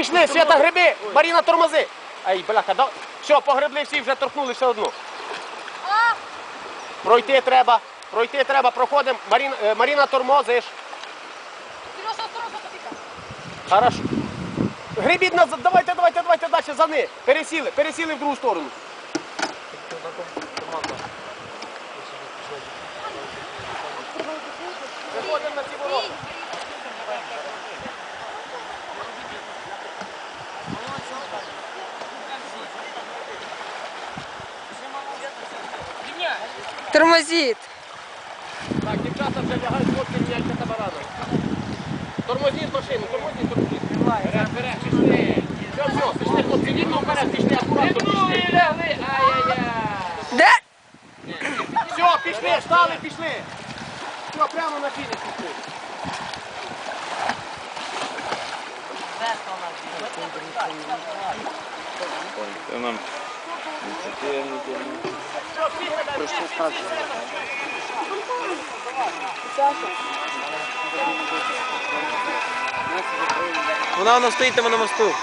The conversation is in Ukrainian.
пішли, Свята, гриби, Маріна, тормози. Ай, бляха, да... все, погребли всі, вже торкнули ще одну. Пройти треба, пройти треба, проходимо. Маріна, е, Маріна тормозиш. Сережа, осторожно, копійка. Хорошо. Гребіть назад, давайте, давайте, давайте далі за них. Пересіли, пересіли в другу сторону. Тормозит. Так, дівчата вже лягають, хлопці міняйте табарами. Тормозіть машину, тормозіть, тормозіть. Вперед, вперед, пішли. Все, все, пішли, хлопці, рівно вперед, пішли, акуратно пішли. Де? Все, пішли, стали, пішли. Все, прямо на фініш пішли. Це нам Все, всі градають, у. Вона воно стоїть там на мосту.